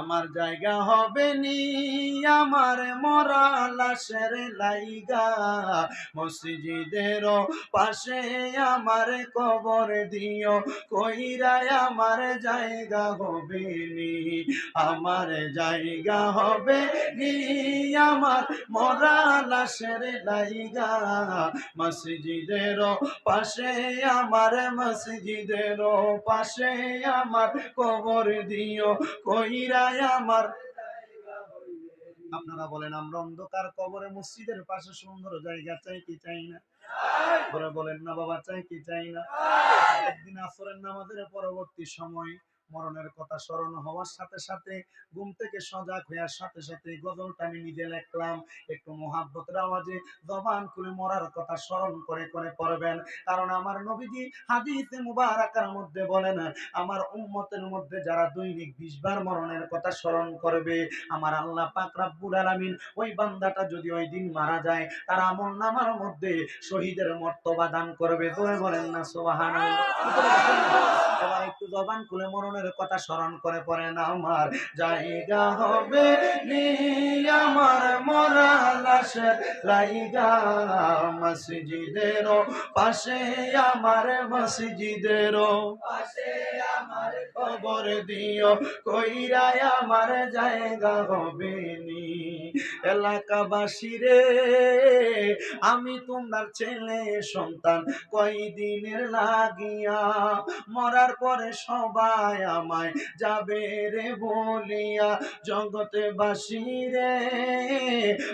আমার জায়গা হবে নি, আমার মরা লাশের লাইগা। মসজিদের পাশে আমার কবর দিও কইরায় আমার জায়গা হবে নি, আমার জায়গা হবে নি, আমার মরা লাশের লাইগা। মসজিদের পাশে আমার মসজিদের পাশে আমার কবর দিও কইরায় আমার। আপনারা বলেন, আমরা অন্ধকার কবরে মসজিদের পাশে সুন্দর জায়গা চাই কি চাই না? বলে বলেন, না বাবা, চাই কি চাই না? একদিন আসরের নামাজের পরবর্তী সময় মরণের কথা স্মরণ হওয়ার সাথে সাথে, ঘুম থেকে সজাগ হওয়ার সাথে সাথে গজলটা আমি নিজে লিখলাম। একটু মোহাব্বতের আওয়াজে জবান খুলে মরার কথা স্মরণ করে করে পড়বেন। কারণ আমার নবীজি হাদিসে মুবারাকার মধ্যে বলেন, আমার উম্মতের মধ্যে যারা দৈনিক বিশ বার মরণের কথা স্মরণ করবে, আমার আল্লাহ পাক রাব্বুল আলামিন ওই বান্দাটা যদি ওই দিন মারা যায়, তার আমল নামার মধ্যে শহীদের মর্তবা দান করবে। বলেন না, সুবহানাল্লাহ। এবার একটু জবান খুলে মরণের কথা স্মরণ করে পড়েন আমার। জায়গা হবে নি আমার মরা লাশের লাইগা মসজিদের পাশে আমার মসজিদের পাশে আমার কবর দিও, কইরা আমার জায়গা হবে নি এলাকাবাসী রে, আমি তোমার ছেলে, সন্তান কয়দিনের লাগিয়া? মরার পরে সবাই আমায় যাবে রে বলিয়া জগতে বাসি রে।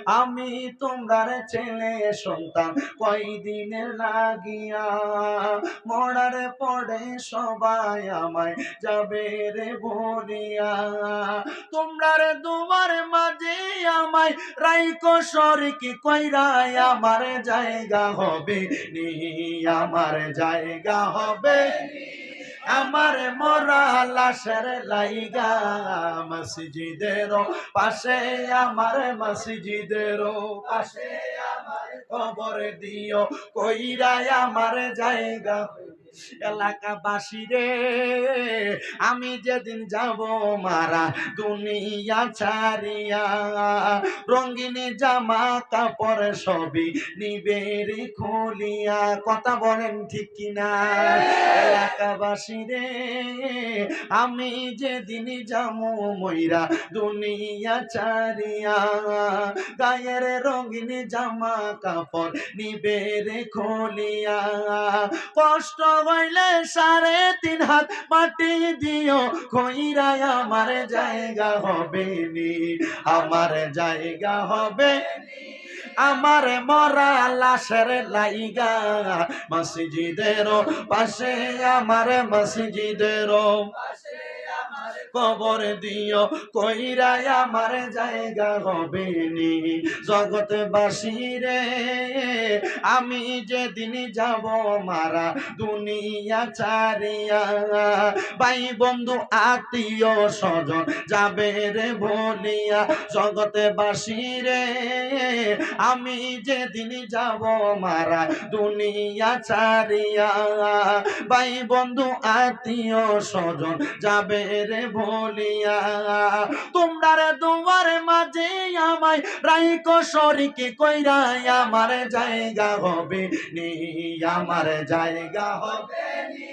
আমি তোমার ছেলে সন্তান, কয়দিনের লাগিয়া? মরার পরে সবাই আমায় যাবে রে বলিয়া। তোমরা রে তোমার মাঝে আমায় রাইকো সরকি কইরাই আমার জায়গা হবে নি, আমার জায়গা হবে আমার মরা লাশের লাইগা মসজিদের পাশে, আমার মসজিদের পাশে। আমার কবর দিও, কইরা আমার জায়গা এলাকাবাসী রে আমি যেদিন যাব মারা দুনিয়া ছাড়িয়া রঙিন জামা কাপড় সবই নিবেরি খুলিয়া, কথা বলেন ঠিক কিনা? এলাকাবাসী রে আমি যেদিন যাব ময়রা দুনিয়া ছাড়িয়া, গায়ের রঙিন জামা কাপড় নিবেরে খুলিয়া, কষ্ট হইলে সাড়ে তিন হাত মাটি দিও কইরাই আমার জায়গা হবে নি, আমার জায়গা হবে আমার মরা লাশের লাইগা মসজিদের পাশে, আমার মসজিদের কবর দিও কইরাই আমার জায়গা হবে নি। জগতে বাসি রে আমি যেদিন যাব মারা দুনিয়া চারিয়া ভাই বন্ধু, আত্মীয় স্বজন যাবে রে বলিয়া জগতে বাসি রে। আমি যেদিন যাব মারা দুনিয়া চারিয়া ভাই বন্ধু, আত্মীয় স্বজন যাবে রে বলিয়া। তোমরা রে দুয়ার মাঝে আমায় রাইকো শরীকে কইরাই আমার জায়গা হবে নি, আমার জায়গা হবে নি।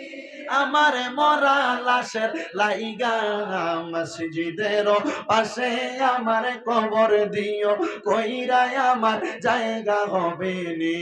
আমার মরা লাশের লাইগা মসজিদের পাশে আমার কবর দিও কইরা আমার জায়গা হবে নি।